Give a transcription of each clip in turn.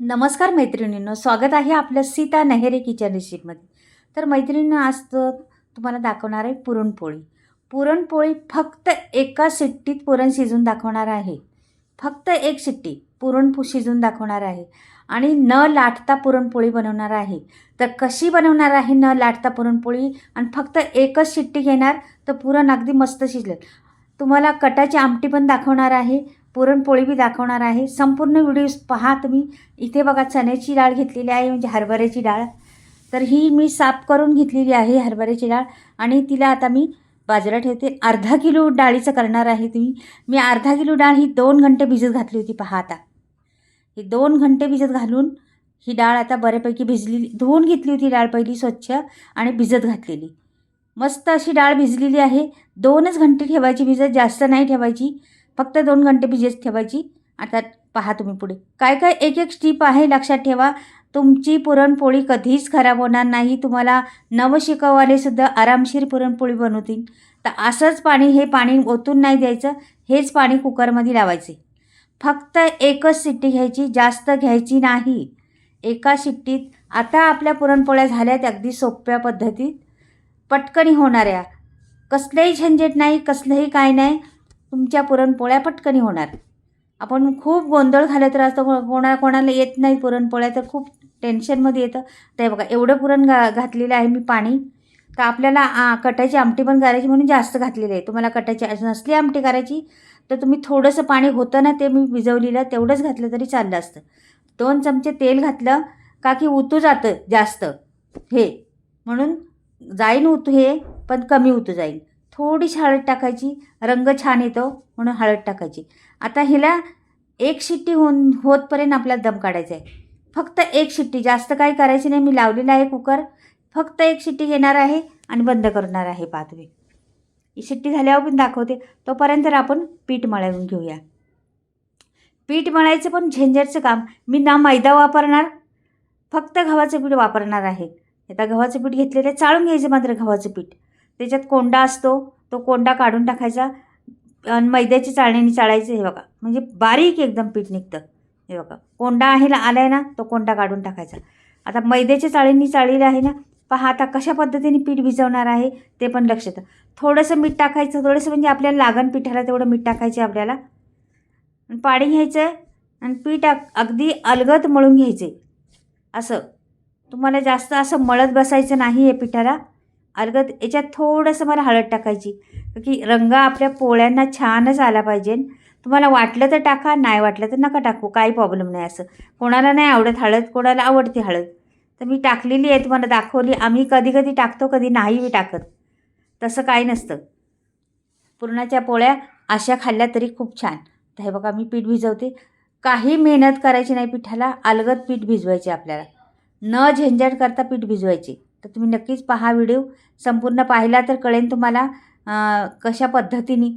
नमस्कार मैत्रिणींनो स्वागत आहे आपल्या सीता नेहरे किचन रेसिपीमध्ये. तर मैत्रिणींनो आज तुम्हाला दाखवणार आहे पुरणपोळी. पुरणपोळी फक्त एका शिट्टीत पुरण शिजून दाखवणार आहे. फक्त एक शिट्टी पुरण शिजून दाखवणार आहे. आणि न लाटता पुरणपोळी बनवणार आहे. तर कशी बनवणार आहे न लाटता पुरणपोळी? आणि फक्त एकच शिट्टी घेणार तर पुरण अगदी मस्त शिजलं तुम्हाला कटाची आमटी पण दाखवणार आहे. पुरणपोळी बी दाखवणार आहे. संपूर्ण व्हिडिओ पहा तुम्ही. इथे बघा चण्याची डाळ घेतलेली आहे म्हणजे हरभऱ्याची डाळ. तर ही मी साफ करून घेतलेली आहे हरभऱ्याची डाळ. आणि तिला आता मी बाजूला ठेवते. अर्धा किलो डाळीचं करणार आहे तुम्ही. मी अर्धा किलो डाळ ही दोन घंटे भिजत घातली होती पहा आता. ही दोन घंटे भिजत घालून ही डाळ आता बऱ्यापैकी भिजलेली धुवून घेतली होती डाळ पहिली स्वच्छ आणि भिजत घातलेली. मस्त अशी डाळ भिजलेली आहे. दोनच घंटे ठेवायची भिजत जास्त नाही ठेवायची. फक्त दोन घंटे भिजत ठेवायची. आता पहा तुम्ही पुढे. काय काय एक एक स्टीप आहे लक्षात ठेवा. तुमची पुरणपोळी कधीच खराब होणार नाही. तुम्हाला नवशिकवालेसुद्धा आरामशीर पुरणपोळी बनवतील. तर असंच पाणी हे पाणी ओतून नाही द्यायचं. हेच पाणी कुकरमध्ये लावायचे. फक्त एकच शिट्टी घ्यायची जास्त घ्यायची नाही. एका शिट्टीत आता आपल्या पुरणपोळ्या झाल्यात अगदी सोप्या पद्धतीत. पटकनी होणाऱ्या. कसलंही झंझट नाही कसलंही काय नाही. तुमच्या पुरणपोळ्या पटकनी होणार. आपण खूप गोंधळ घालत राहतो कोणा कोणाला येत नाही पुरणपोळ्या तर खूप टेन्शनमध्ये येतं. ते बघा एवढं पुरण घा घातलेलं आहे मी पाणी तर आपल्याला आ, कटाची आमटी पण करायची म्हणून जास्त घातलेलं आहे. तुम्हाला कटाची नसली आमटी करायची तर तुम्ही थोडंसं पाणी होतं ना ते मी भिजवलेलं तेवढंच घातलं तरी चाललं असतं. दोन चमचे तेल घातलं का की उतू जातं जास्त हे. म्हणून जाईन उतू हे पण कमी उतू जाईल. थोडीशी हळद टाकायची. रंग छान येतो म्हणून हळद टाकायची. आता हिला एक शिट्टी होऊन होतपर्यंत आपल्याला दम काढायचा आहे. फक्त एक शिट्टी जास्त काही करायची नाही. मी लावलेला आहे कुकर. फक्त एक शिट्टी घेणार आहे आणि बंद करणार आहे पहा ही शिट्टी झाल्यावर पण दाखवते. तोपर्यंत आपण पीठ मळवून घेऊया. पीठ मळायचं पण झेंझरचं काम. मी ना मैदा वापरणार फक्त गव्हाचं पीठ वापरणार आहे. आता गव्हाचं पीठ घेतलेलं आहे. चाळून घ्यायचं मात्र गव्हाचं पीठ. त्याच्यात कोंडा असतो तो कोंडा काढून टाकायचा आणि मैद्याची चाळणीने चाळायचं हे बघा. म्हणजे बारीक एकदम पीठ निघतं. हे बघा. कोंडा आहे ना आला आहे ना तो कोंडा काढून टाकायचा. आता मैद्याच्या चाळींनी चाळलेलं आहे ना पहा आता कशा पद्धतीने पीठ भिजवणार आहे ते पण लक्ष येतं थोडंसं मीठ टाकायचं थोडंसं म्हणजे आपल्याला लागण पिठाला तेवढं मीठ टाकायचं आपल्याला. पाणी घ्यायचं आहे आणि पीठ अगदी अलगद मळून घ्यायचे असं. तुम्हाला जास्त असं मळत बसायचं नाही आहे पिठाला. अलगद याच्यात थोडंसं मला हळद टाकायची. की रंग आपल्या पोळ्यांना छानच आला पाहिजे. तुम्हाला वाटलं तर टाका नाही वाटलं तर नका टाकू. काही प्रॉब्लेम नाही असं. कोणाला नाही आवडत हळद कोणाला आवडते हळद. तर मी टाकलेली आहे तुम्हाला दाखवली. आम्ही कधी कधी टाकतो कधी नाही मी टाकत. तसं काही नसतं. पुरणाच्या पोळ्या अशा खाल्ल्या तरी खूप छान. तर हे बघा मी पीठ भिजवते. काही मेहनत करायची नाही पिठाला. अलगद पीठ भिजवायचे आपल्याला. न झंझट करता पीठ भिजवायचे. तर तुम्ही नक्कीच पहा व्हिडिओ. संपूर्ण पाहिला तर कळेल तुम्हाला कशा पद्धतीने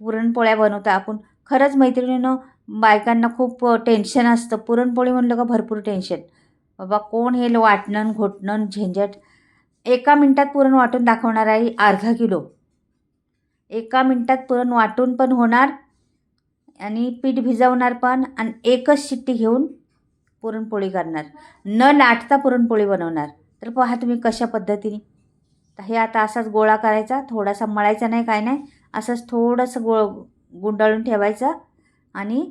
पुरणपोळ्या बनवता आपण. खरंच मैत्रिणीनं बायकांना खूप टेन्शन असतं. पुरणपोळी म्हणलं का भरपूर टेन्शन. बाबा कोण हे वाटणं घोटणं झेंझट? एका मिनटात पुरण वाटून दाखवणार आहे अर्धा किलो. एका मिनटात पुरण वाटून पण होणार आणि पीठ भिजवणार पण आणि एकच शिट्टी घेऊन पुरणपोळी करणार. न लाटता पुरणपोळी बनवणार. तर पहा तुम्ही कशा पद्धतीने. तर हे आता असाच गोळा करायचा थोडासा मळायचा नाही काय नाही असंच थोडंसं गो गुंडाळून ठेवायचं आणि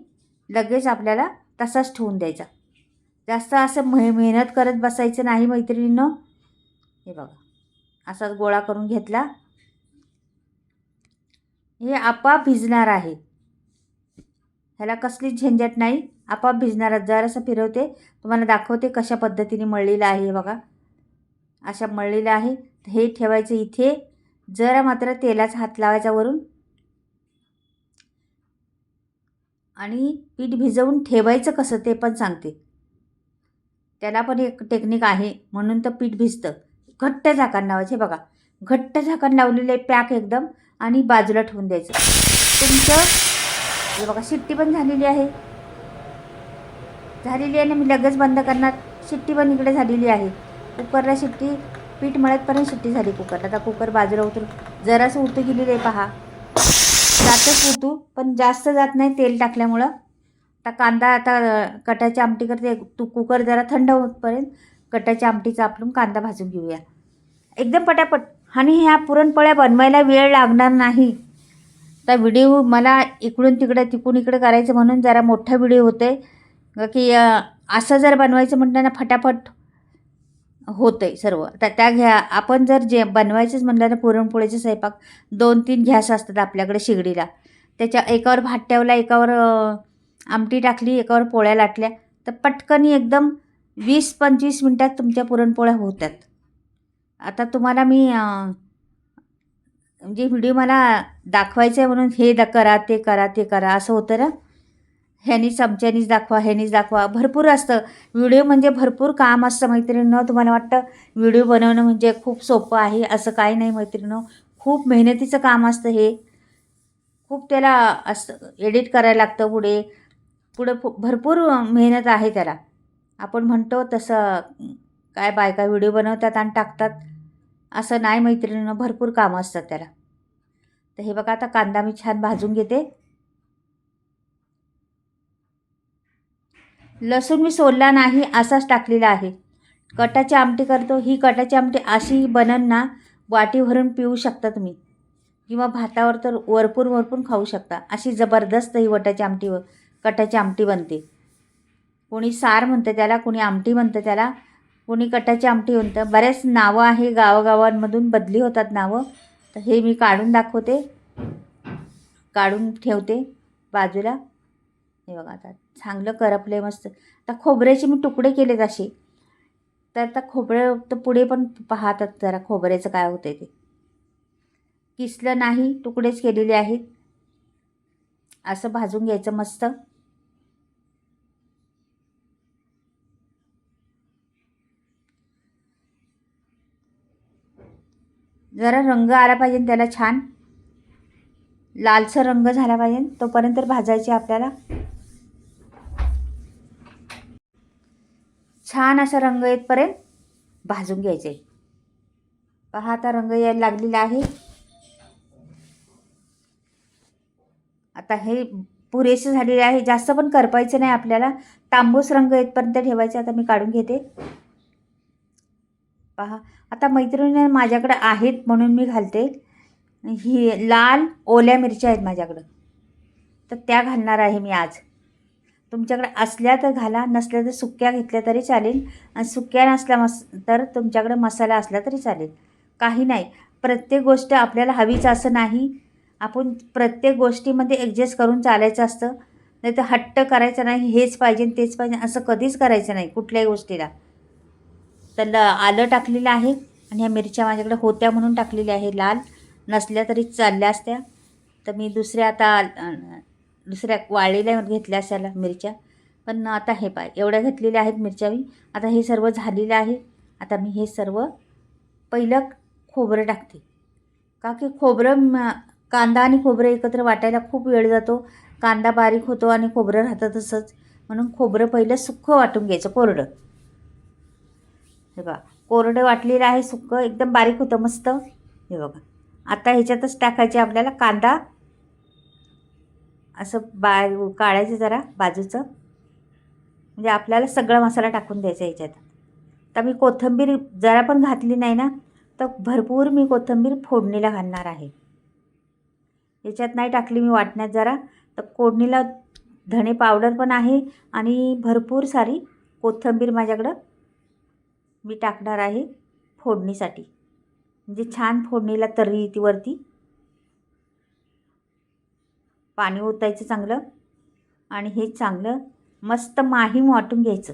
लगेच आपल्याला तसाच ठेवून द्यायचा. जास्त असं मे मेहनत करत बसायचं नाही मैत्रिणीनं. हे बघा असाच गोळा करून घेतला. हे आपाप भिजणार आहे. ह्याला कसलीच झंझट नाही आपाप भिजणार जरासं फिरवते तुम्हाला दाखवते कशा पद्धतीने मळलेलं आहे हे बघा. अशा मळलेल्या आहे. हे ठेवायचं इथे. जरा मात्र तेलाचा हात लावायचा वरून. आणि पीठ भिजवून ठेवायचं कसं ते पण सांगते. त्याला पण एक टेक्निक आहे. म्हणून तर पीठ भिजतं. घट्ट झाकण लावायचं. हे बघा. घट्ट झाकण लावलेलं आहे पॅक एकदम आणि बाजूला ठेवून द्यायचं. तुमचं हे बघा शिट्टी पण झालेली आहे. झालेली आहे ना मी लगेच बंद करणार. शिट्टी पण इकडे झालेली आहे. कुकरला शिट्टी पीठ मळतपर्यंत शिट्टी झाली कुकरला. आता कुकर बाजूला उतर जरासं उतू गेलेलं आहे पहा. जातच उतू पण जास्त जात नाही तेल टाकल्यामुळं. आता कांदा आता कटाची आमटी करते. तू कुकर जरा थंड होतपर्यंत कटाची आमटीचा आपण कांदा भाजून घेऊया. एकदम पटापट. आणि ह्या पुरणपोळ्या बनवायला वेळ लागणार नाही. तर व्हिडिओ मला इकडून तिकडे तिकडून इकडे करायचं म्हणून जरा मोठा व्हिडिओ होते की असं जर बनवायचं म्हटलं ना फटाफट. होतं आहे सर्व. तर त्या घ्या आपण जर जे बनवायचंच म्हणलं ना पुरणपोळीचे स्वयंपाक दोन तीन घ्यास असतात आपल्याकडे शिगडीला. त्याच्या एकावर भात ठेवला एकावर आमटी टाकली एकावर पोळ्या लाटल्या तर पटकनी एकदम वीस पंचवीस मिनटात तुमच्या पुरणपोळ्या होतात आता तुम्हाला मी म्हणजे व्हिडिओ मला दाखवायचं आहे म्हणून हे द करा ते करा ते करा असं होतं ना? ह्यानी चमच्यानीच दाखवा ह्यानीच दाखवा. भरपूर असतं. व्हिडिओ म्हणजे भरपूर काम असतं मैत्रिणीनं. तुम्हाला वाटतं व्हिडिओ बनवणं म्हणजे खूप सोपं आहे असं काही नाही मैत्रिणीनं. खूप मेहनतीचं काम असतं हे. खूप त्याला असं एडिट करायला लागतं पुढे. पुढे फु- भरपूर मेहनत आहे त्याला. आपण म्हणतो तसं काय बायका व्हिडिओ बनवतात आणि टाकतात. असं नाही मैत्रिणीनं भरपूर कामं असतात त्याला. तर हे बघा आता कांदा मी छान भाजून घेते. लसूण मी सोलला नाही असाच टाकलेला आहे. कटाची आमटी करतो ही कटाची आमटी अशी बनन ना वाटी भरून पिऊ शकता तुम्ही किंवा भातावर तर वरपूर वरपूर खाऊ शकता. अशी जबरदस्त ही वटाची आमटी व- कटाची आमटी बनते. कोणी सार म्हणतं त्याला कोणी आमटी म्हणतं त्याला कोणी कटाची आमटी म्हणतं. बरेच नावं आहे गावागावांमधून बदली होतात नावं. तर हे मी काढून दाखवते. काढून ठेवते बाजूला. हे बघा आता. चांगलं करपले मस्त. आता खोबऱ्याचे मी तुकडे केलेत असे. तर आता खोबरं तर पुढे पण पाहतात जरा खोबऱ्याचं काय होतं ते. किसलं नाही तुकडेच केलेले आहेत. असं भाजून घ्यायचं मस्त. जरा रंग आला पाहिजे त्याला छान. लालसर रंग झाला पाहिजे. तोपर्यंत भाजायचे आपल्याला. छान असा रंग येतपर्यंत भाजून घ्यायचे. पहा आता रंग यायला लागलेला आहे. आता हे पुरेसे झालेले आहे. जास्त पण करपायचे नाही आपल्याला. तांबूस रंग येतपर्यंत ठेवायचे. आता मी काढून घेते. पहा आता मैत्रिणी माझ्याकडे आहेत म्हणून मी घालते. ही लाल ओल्या मिरच्या आहेत माझ्याकडं. तर त्या घालणार आहे मी आज. तुमच्याकडे असल्या तर घाला नसल्या तर सुक्या घेतल्या तरी चालेल. आणि सुक्या नसल्या मस तर तुमच्याकडे मसाला असला तरी चालेल. काही नाही. प्रत्येक गोष्ट आपल्याला हवीच असं नाही. आपण प्रत्येक गोष्टीमध्ये ॲडजस्ट करून चालायचं असतं. नाही तर हट्ट करायचं नाही हेच पाहिजे तेच पाहिजे असं कधीच करायचं नाही कुठल्याही गोष्टीला. तर ल आलं टाकलेलं आहे आणि ह्या मिरच्या माझ्याकडे होत्या म्हणून टाकलेल्या आहे लाल. नसल्या तरी चालल्या असत्या. तर मी दुसऱ्या आता दुसऱ्या वाळलेल्या घेतल्या असायला मिरच्या. पण आता हे पाय एवढ्या घेतलेल्या आहेत मिरच्या मी. आता हे सर्व झालेलं आहे. आता मी हे सर्व पहिलं खोबरं टाकते. का की खोबरं कांदा आणि खोबरं एकत्र वाटायला खूप वेळ जातो. कांदा बारीक होतो आणि खोबरं राहतं तसंच. म्हणून खोबरं पहिलं सुखं वाटून घ्यायचं कोरडं. हे बघा कोरडं वाटलेलं आहे सुक्कं एकदम बारीक होतं मस्त. हे बघा आता ह्याच्यातच टाकायचे आपल्याला कांदा असं बा काढायचं जरा बाजूचं. म्हणजे आपल्याला सगळा मसाला टाकून द्यायचा याच्यात. तर मी कोथिंबीर जरा पण घातली नाही ना तर भरपूर मी कोथिंबीर फोडणीला घालणार आहे. याच्यात नाही टाकली मी वाटण्यात जरा. तर फोडणीला धणे पावडर पण आहे आणि भरपूर सारी कोथिंबीर माझ्याकडं मी टाकणार आहे फोडणीसाठी. म्हणजे छान फोडणीला तर्री ती वरती. पाणी ओतायचं चांगलं आणि हे चांगलं मस्त माहीम वाटून घ्यायचं.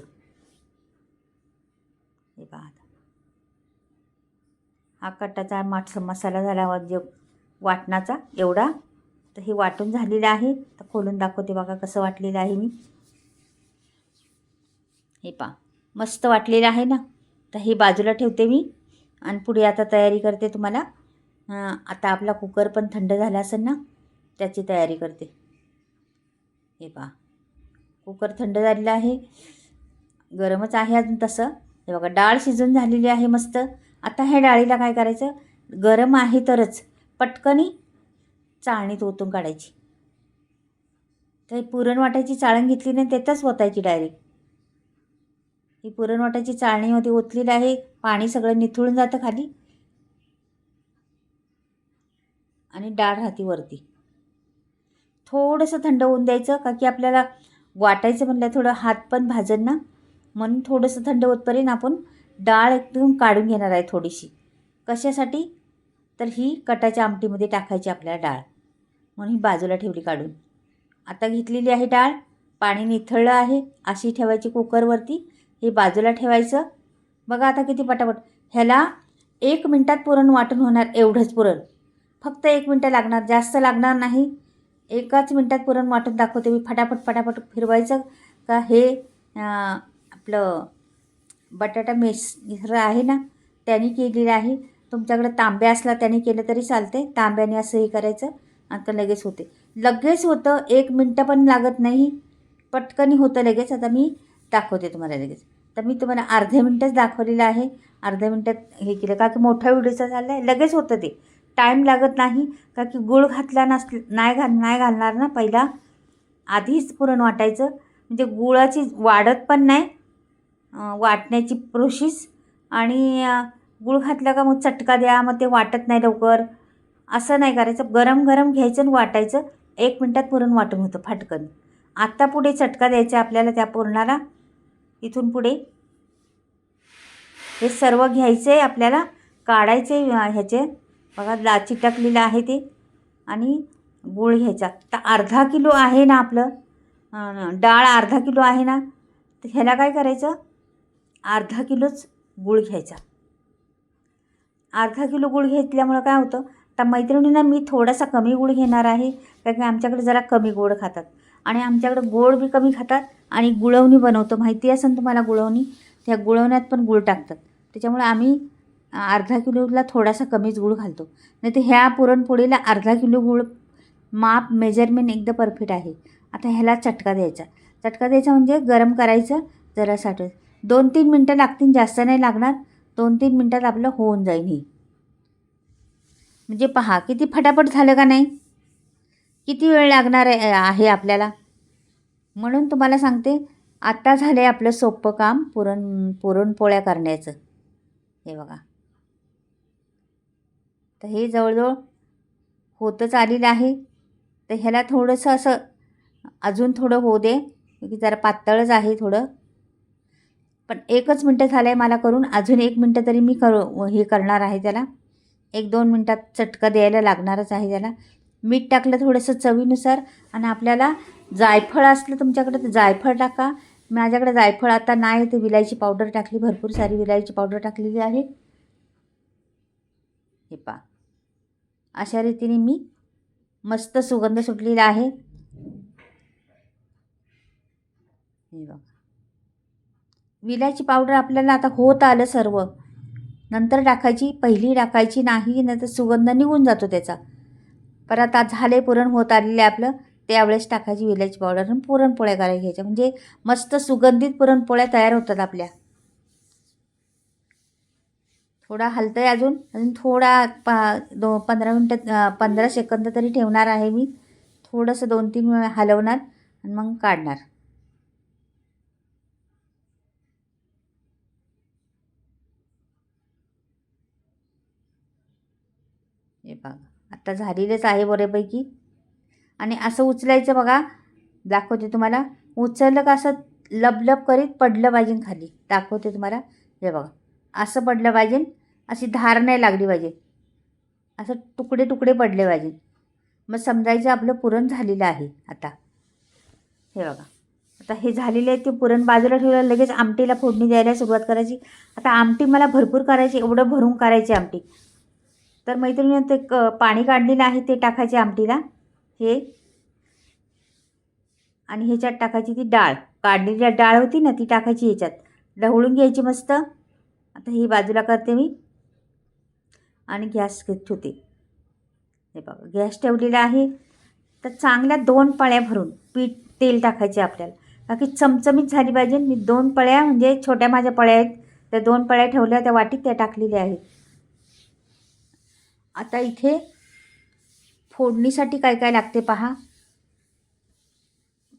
हे पहा आता. हा कटाचा माठ मसाला झाला जे वाटणाचा एवढा. तर हे वाटून झालेलं आहे. तर खोलून दाखवते बघा कसं वाटलेलं आहे मी. हे पहा मस्त वाटलेलं आहे ना. तर हे बाजूला ठेवते मी आणि पुढे आता तयारी करते तुम्हाला. आता आपला कुकर पण थंड झाला असेल ना. त्याची तयारी करते. हे पहा. कुकर थंड झालेला आहे. गरमच आहे अजून तसं. हे बघा डाळ शिजून झालेली आहे मस्त. आता ह्या डाळीला काय करायचं? गरम आहे तरच पटकनी चाळणीत ओतून काढायची. तर पुरण वाटायची चाळण घेतली नाही त्यातच ओतायची डायरेक्ट. ही पुरण वाटायची चाळणी होती ओतलेली आहे. पाणी सगळं निथळून जातं खाली. आणि डाळ राहते वरती. थोडंसं थंड होऊन द्यायचं का की आपल्याला वाटायचं म्हणलं थोडं हात पण भाजन ना. म्हणून थोडंसं थंड होतपर्यंत आपण डाळ एकदम काढून घेणार आहे थोडीशी. कशासाठी? तर ही कटाच्या आमटीमध्ये टाकायची आपल्याला डाळ. म्हणून ही बाजूला ठेवली काढून. आता घेतलेली आहे डाळ. पाणी निथळलं आहे. अशी ठेवायची कुकरवरती. हे बाजूला ठेवायचं. बघा आता किती पटापट. ह्याला एक मिनटात पुरण वाटण होणार एवढंच पुरण. फक्त एक मिनटं लागणार. जास्त लागणार नाही. एकाच मिनटात पुरण वाटून दाखवते. मी फटाफट फटाफट फिरवायचं का? हे आपलं बटाटा मिक्सर आहे ना त्यांनी केलेलं आहे. तुमच्याकडे तांब्या असला त्याने केलं तरी चालते तांब्याने असं हे करायचं आता लगेच होते. लगेच होतं एक मिनटं पण लागत नाही. पटकनी होतं लगेच. आता मी दाखवते तुम्हाला लगेच. तर मी तुम्हाला अर्ध्या मिनटंच दाखवलेलं आहे. अर्ध्या मिनटात हे केलं. का की मोठा व्हिडिओचा झाला आहे लगेच होतं ते. टाईम लागत नाही का की गुळ घातला नस नाही घाल नाही घालणार ना पहिला. आधीच पुरण वाटायचं. म्हणजे गुळाची वाढत पण नाही वाटण्याची प्रोसेस. आणि गुळ घातला का मग चटका द्या मग ते वाटत नाही लवकर. असं नाही करायचं. गरम गरम घ्यायचं आणि वाटायचं. एक मिनटात पुरण वाटून होतं फाटकन. आत्ता पुढे चटका द्यायचा आपल्याला त्या पुरणाला. इथून पुढे. हे सर्व घ्यायचं आहे आपल्याला काढायचे ह्याचे. बघा दाची चिटकलेलं आहे ते. आणि गूळ घ्यायचा. तर अर्धा किलो आहे ना आपलं. डाळ अर्धा किलो आहे ना. तर ह्याला काय करायचं? अर्धा किलोच गूळ घ्यायचा. अर्धा किलो गूळ घेतल्यामुळं काय होतं? तर मैत्रिणींना मी थोडासा कमी गूळ घेणार आहे कारण की आमच्याकडे जरा कमी गोड खातात. आणि आमच्याकडे गोड बी कमी खातात आणि गुळवणी बनवतो. माहिती असेल तुम्हाला गुळवणी? त्या गुळवण्यात पण गूळ टाकतात. त्याच्यामुळे आम्ही अर्धा किलोला थोडासा कमीच गूळ घालतो. नाही तर ह्या पुरणपोळीला अर्धा किलो गूळ माप मेजरमेंट एकदम परफेक्ट आहे. आता ह्याला चटका द्यायचा. चटका द्यायचा म्हणजे गरम करायचं जरा साठं दोन तीन मिनटं लागतील जास्त नाही लागणार. दोन तीन मिनटात आपलं होऊन जाईल ही. म्हणजे पहा किती फटाफट झालं का नाही? किती वेळ लागणार आहे आहे आपल्याला? म्हणून तुम्हाला सांगते आत्ता झालं आहे आपलं सोपं काम पुरण पुरणपोळ्या करण्याचं. हे बघा. तर हे जवळजवळ होतच आलेलं आहे. तर ह्याला थोडंसं असं अजून थोडं होऊ दे की जरा पातळच आहे थोडं. पण एकच मिनटं झालं आहे मला करून अजून एक मिनटं तरी मी करू हे करणार आहे त्याला. एक दोन मिनटात चटका द्यायला लागणारच आहे त्याला. मीठ टाकलं थोडंसं चवीनुसार आणि आपल्याला जायफळ असलं तुमच्याकडे तर जायफळ टाका. माझ्याकडे जायफळ आता नाही तर विलायची पावडर टाकली भरपूर सारी विलायची पावडर टाकलेली आहे. हे पा अशा रीतीने मी मस्त सुगंध सुटलेला आहे. हे बघा. विलायची पावडर आपल्याला आता होत आलं सर्व. नंतर टाकायची पहिली टाकायची नाही नंतर सुगंध निघून जातो त्याचा. परत आता झाले पुरण होत आलेले आपलं त्यावेळेस टाकायची विलायची पावडर आणि पुरणपोळ्या करायला घ्यायच्या. म्हणजे मस्त सुगंधित पुरणपोळ्या तयार होतात आपल्या. थोडा हलतं आहे अजून. अजून थोडा पा दो पंधरा मिनटं पंधरा सेकंद तरी ठेवणार आहे मी. थोडंसं दोन तीन हलवणार आणि मग काढणार. हे बघा आता झालेलंच आहे बऱ्यापैकी. आणि असं उचलायचं बघा दाखवते तुम्हाला. उचललं का असं लबलब करीत पडलं पाहिजे खाली. दाखवते तुम्हाला. हे बघा. असं पडलं पाहिजे अशी धार नाही लागली पाहिजे. असं तुकडे तुकडे पडले पाहिजे. मग समजायचं आपलं पुरण झालेलं आहे आता. हे बघा. आता हे झालेले आहे ते पुरण बाजूला ठेवलं लगेच आमटीला फोडणी द्यायला सुरुवात करायची. आता आमटी मला भरपूर करायची एवढं भरून करायची आमटी. तर मैत्रिणी ते क पाणी काढलेलं आहे ते टाकायचे आमटीला. हे. आणि ह्याच्यात टाकायची ती डाळ. काढलेली डाळ होती ना ती टाकायची ह्याच्यात. ढवळून घ्यायची मस्त. आता ही बाजूला करते मी. आणि गॅस घेत ठेवते. हे बघा गॅस ठेवलेला आहे. तर चांगल्या दोन पळ्या भरून पीठ तेल टाकायचे आपल्याला. बाकी चमचमीत झाली पाहिजे. मी दोन पळ्या म्हणजे छोट्या माझ्या पळ्या आहेत. त्या दोन पळ्या ठेवल्या त्या वाटीत त्या टाकलेल्या आहेत. आता इथे फोडणीसाठी काय काय लागते पहा.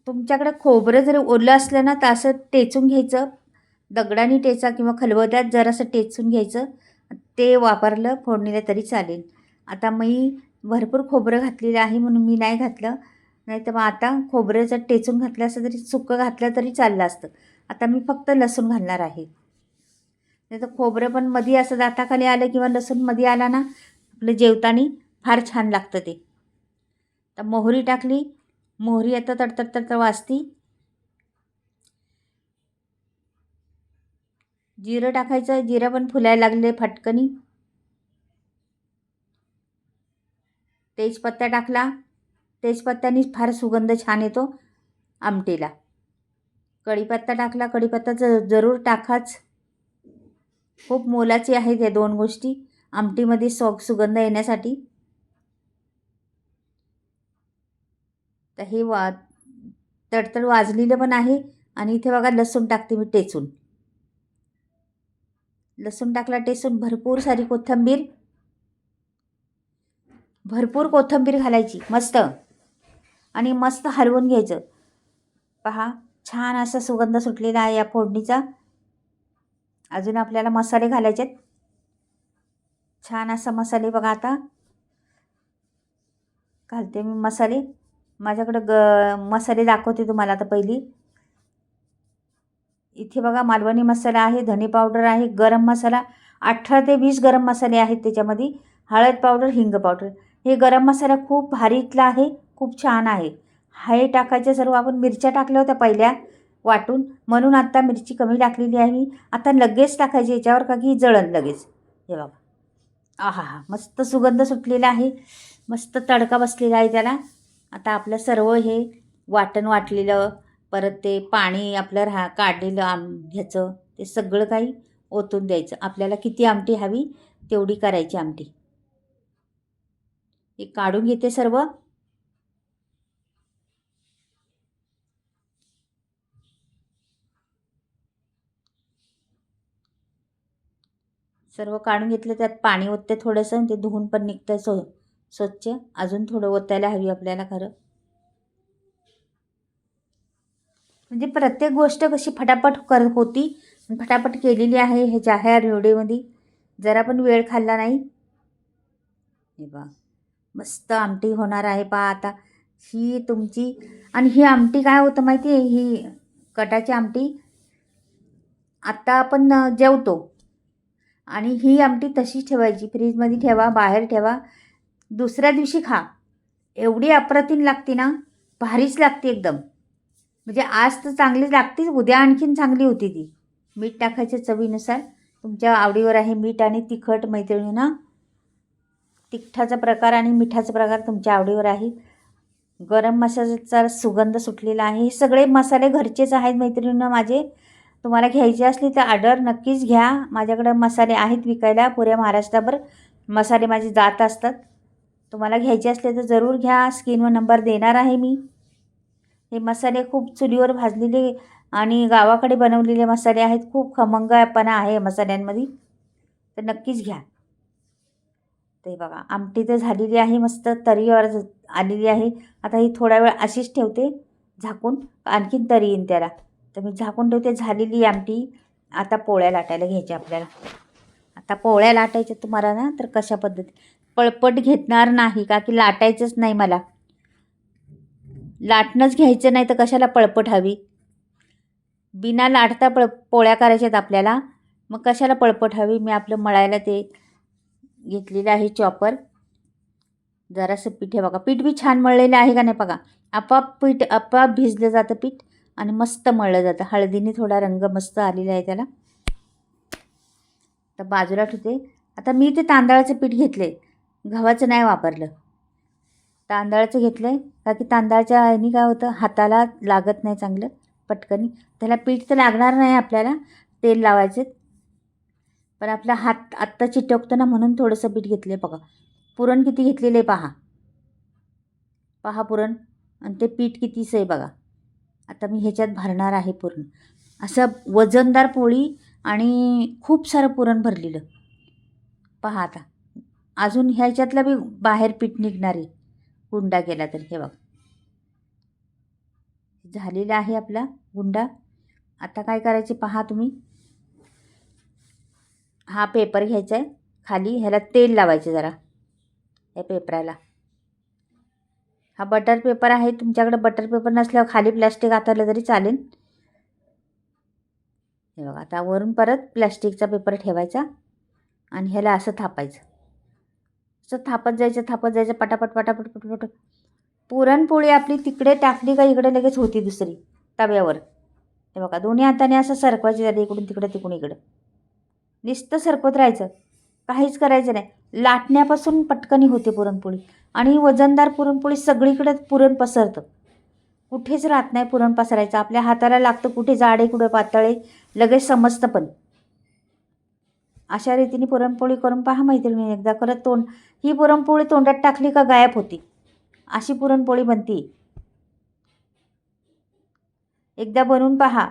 तुमच्याकडे खोबरं जर ओलं असलं ना तर असं टेचून घ्यायचं. दगडाने टेचा किंवा खलबत्यात जरासं टेचून घ्यायचं ते वापरलं फोडणीला तरी चालेल. आता मी भरपूर खोबरं घातलेलं आहे म्हणून मी नाही घातलं. नाही तर मग आता खोबरं जर टेचून घातलं असतं तरी सुकं घातलं तरी चाललं असतं. आता मी फक्त लसूण घालणार आहे. नाही तर खोबरं पण मध्ये असं दाताखाली आलं किंवा लसूणमध्ये आला ना आपलं जेवताना फार छान लागतं ते. तर मोहरी टाकली. मोहरी आता तडतड तडतड वाजती. जिरं टाकायचं जिरं पण फुलायला लागले फटकनी तेजपत्ता टाकला. तेजपत्त्याने फार सुगंध छान येतो आमटीला. कढीपत्ता टाकला. कढीपत्ता ज जरूर टाकाच. खूप मोलाचे आहेत या दोन गोष्टी आमटीमध्ये सॉग सुगंध येण्यासाठी. तर हे वा तडतड वाजलेलं पण आहे आणि इथे बघा लसूण टाकते मी टेचून. लसूण टाकला टेसून भरपूर सारी कोथिंबीर. भरपूर कोथिंबीर घालायची मस्त. आणि मस्त हलवून घ्यायचं. पहा छान असा सुगंध सुटलेला आहे या फोडणीचा. अजून आपल्याला मसाले घालायचे आहेत. छान असा मसाले बघा आता. घालते मी मसाले. माझ्याकडं ग मसाले दाखवते तुम्हाला आता पहिली. इथे बघा मालवणी मसाला आहे धने पावडर आहे गरम मसाला अठरा ते वीस गरम मसाले आहेत त्याच्यामध्ये. हळद पावडर हिंग पावडर. हे गरम मसाला खूप भारीतला आहे खूप छान आहे. हे टाकायचे सर्व आपण मिरच्या टाकल्या होत्या पहिल्या वाटून. म्हणून आत्ता मिरची कमी टाकलेली आहे मी. आता लगेच टाकायची याच्यावर का की जळण लगेच. हे बाबा आहा हा मस्त सुगंध सुटलेला आहे. मस्त तडका बसलेला आहे त्याला. आता आपलं सर्व हे वाटण वाटलेलं परत ते पाणी आपलं राहा काढलेलं आम ह्याचं ते सगळं काही ओतून द्यायचं. आपल्याला किती आमटी हवी तेवढी करायची आमटी. हे काढून घेते सर्व. सर्व काढून घेतलं त्यात पाणी ओतते थोडंसं ते धुवून पण निघतं सो स्वच्छ. अजून थोडं ओतायला हवी आपल्याला खरं. म्हणजे प्रत्येक गोष्ट कशी फटाफट कर होती फटाफट केलेली आहे ह्याच्या ह्या रेवडेमध्ये जरा पण वेळ खाल्ला नाही. हे बा मस्त आमटी होणार आहे पा आता. ही तुमची आणि ही आमटी काय होतं माहिती आहे? ही कटाची आमटी. आत्ता आपण जेवतो. आणि ही आमटी तशीच ठेवायची. फ्रीजमध्ये ठेवा बाहेर ठेवा. दुसऱ्या दिवशी खा. एवढी अप्रतिम लागते ना भारीच लागते एकदम. म्हणजे आज तर चांगलीच लागतेच उद्या आणखीन चांगली होती ती. मीठ टाकायचे चवीनुसार. तुमच्या आवडीवर आहे मीठ आणि तिखट मैत्रिणींना. तिखटाचा प्रकार आणि मिठाचा प्रकार तुमच्या आवडीवर आहे. गरम मसाल्याचा सुगंध सुटलेला आहे. हे सगळे मसाले घरचेच आहेत मैत्रिणीनं माझे. तुम्हाला घ्यायचे असले तर ऑर्डर नक्कीच घ्या. माझ्याकडं मसाले आहेत विकायला पुऱ्या महाराष्ट्राभर. मसाले माझे जात असतात. तुम्हाला घ्यायचे असले तर जरूर घ्या. स्क्रीनवर नंबर देणार आहे मी. हे मसाले खूप चुलीवर भाजलेले आणि गावाकडे बनवलेले मसाले आहेत. खूप खमंगपणा आहे मसाल्यांमध्ये. तर नक्कीच घ्या. ते बघा आमटी तर झालेली आहे मस्त तरीवर आलेली आहे. आता ही थोडा वेळ अशीच ठेवते झाकून. आणखीन तरी येईन त्याला. तर मी झाकून ठेवते झालेली आमटी. आता पोळ्या लाटायला घ्यायच्या आपल्याला. आता पोळ्या लाटायच्या तुम्हाला ना तर कशा पद्धती पळपट घेतणार नाही का की लाटायचंच नाही मला. लाटणंच घ्यायचं नाही तर कशाला पळपट हवी? बिना लाटता पळ पोळ्या करायच्यात आपल्याला. मग कशाला पळपट हवी? मी आपलं मळायला ते घेतलेलं आहे चॉपर जरासं पीठ हे बघा पीठ बी छान मळलेलं आहे का नाही बघा? आपाप पीठ आपाप भिजलं जातं पीठ आणि मस्त मळलं जातं. हळदीने थोडा रंग मस्त आलेला आहे त्याला. तर बाजूला ठेवते. आता मी ते तांदळाचं पीठ घेतले गव्हाचं नाही वापरलं. तांदळाचं घेतलं आहे का की तांदळाच्या ह्यानी काय होतं हाताला लागत नाही चांगलं पटकनी. त्याला पीठ तर लागणार नाही आपल्याला तेल लावायचं. पण आपला हात आत्ता चिटकतो ना म्हणून थोडंसं पीठ घेतलं आहे बघा. पुरण किती घेतलेलं आहे पहा. पहा पुरण. आणि ते पीठ कितीच आहे बघा. आता मी ह्याच्यात भरणार आहे पुरण. असं वजनदार पोळी आणि खूप सारं पुरण भरलेलं. पहा आता. अजून ह्याच्यातलं बी बाहेर पीठ निघणार आहे. गुंडा केला तर हे बघ. झालेला आहे आपला गुंडा. आता काय करायचे पहा तुम्ही. हा पेपर घ्यायचा आहे खाली ह्याला तेल लावायचे जरा. या पेपराला. हा बटर पेपर आहे. तुमच्याकडे बटर पेपर नसल्यावर खाली प्लॅस्टिक आतरलं तरी चालेल. हे बघा आता वरून परत प्लॅस्टिकचा पेपर ठेवायचा. आणि ह्याला असं थापायचं. असं थापत जायचं थापत जायचं पटापट पटापट पटापट. पुरणपोळी आपली तिकडे टाकली का इकडे लगेच होती दुसरी तव्यावर. हे बघा दोन्ही हाताने असं सरकवायची झाली इकडून तिकडं तिकडून इकडं. नुसतं सरकवत राहायचं. काहीच करायचं नाही. लाटण्यापासून पटकनी होते पुरणपोळी. आणि वजनदार पुरणपोळी सगळीकडे पुरण पसरतं. कुठेच राहत नाही पुरण पसरायचं. आपल्या हाताला लागतं कुठे जाडे कुठे पातळे लगेच समजतं पण. अशा रीतीने पुरणपोळी करून पहा मैत्रिणी एकदा करत तोंड. ही पुरणपोळी तोंडात टाकली का गायब होती? अशी पुरणपोळी बनती. एकदा बनवून पहा.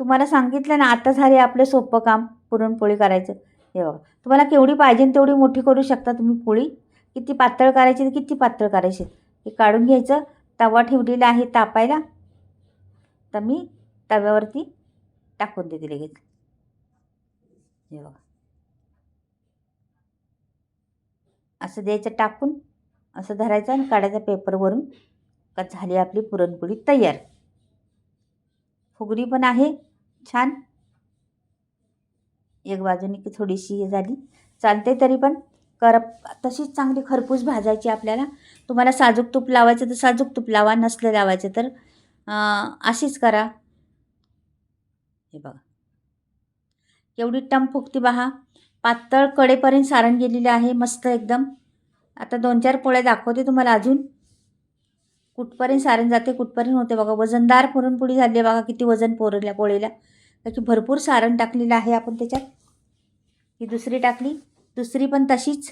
तुम्हाला सांगितलं ना आता झाले आपलं सोपं काम पुरणपोळी करायचं. हे बघा तुम्हाला केवढी पाहिजे तेवढी मोठी करू शकता तुम्ही पोळी. किती पातळ करायची किती पातळ करायची. हे काढून घ्यायचं. तवा ठेवलेला आहे तापायला. तर मी तव्यावरती टाकून देते लगेच. हे बघा. असं द्यायचं टाकून असं धरायचं आणि काढायचं पेपरवरून. का झाली आपली पुरणपोळी तयार. फुगडी पण आहे छान. एक बाजूने की थोडीशी हे झाली. चालते तरी पण. कर तशीच चांगली खरपूस भाजायची आपल्याला. तुम्हाला साजूक तूप लावायचं तर साजूक तूप लावा नसलं लावायचं तर अशीच करा. हे बघा. एवढी टम फुगती पहा पातळ कडेपर्यंत सारण गेलेलं आहे मस्त एकदम. आता दोन चार पोळ्या दाखवते तुम्हाला अजून. कुठपर्यंत सारण जाते कुठपर्यंत होते बघा. वजनदार पुरणपोळी झाली आहे बघा किती वजन पोरल्या पोळीला. त्याची भरपूर सारण टाकलेलं आहे आपण त्याच्यात. ही दुसरी टाकली. दुसरी पण तशीच.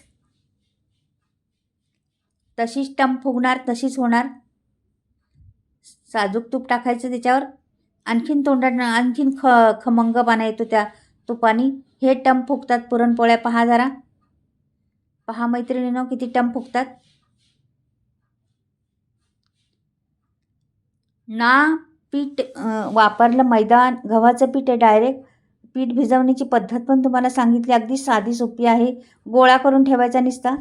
तशीच टम फुगणार तशीच होणार. साजूक तूप टाकायचं त्याच्यावर. आणखीन तोंडा आणखीन ख खमंगपणा येतो त्या तुपानी. हे टम फुगतात पुरणपोळ्या. पहा जरा. पहा मैत्रिणीनं किती टम फुगतात ना पीठ वापरलं मैदा गव्हाचं पीठ आहे डायरेक्ट पीठ भिजवण्याची पद्धत पण तुम्हाला सांगितली. अगदी साधी सोपी आहे. गोळा करून ठेवायचा निसता.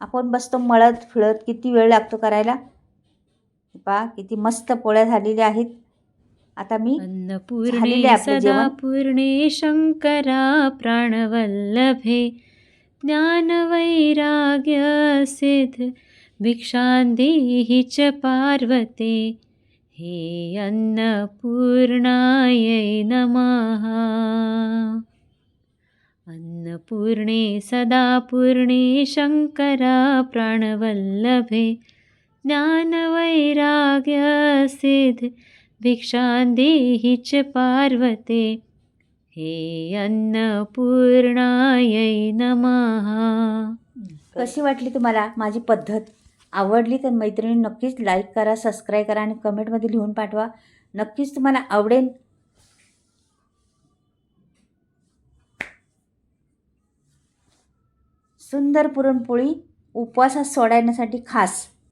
आपण बसतो मळत फिळत. किती वेळ लागतो करायला? पहा किती मस्त पोळ्या झालेल्या आहेत. आता मी अन्नपूर्णे सदा पूर्णे शङ्करा प्राणवल्लभे ज्ञानवैराग्य सिद्ध भिक्षां देहि च पार्वते। हे अन्नपूर्णायै नमः। अन्नपूर्णे सदा पूर्णे शङ्करा प्राणवल्लभे ज्ञानवैराग्य सिद्ध भिक्षां देहिच च पार्वते. हे अन्नपूर्णायै नमः. कशी वाटली तुम्हाला माझी पद्धत? आवडली तर मैत्रिणी नक्कीच लाईक करा सबस्क्राईब करा आणि कमेंटमध्ये लिहून पाठवा. नक्कीच तुम्हाला आवडेल. सुंदर पुरणपोळी उपवासात सोडण्यासाठी खास.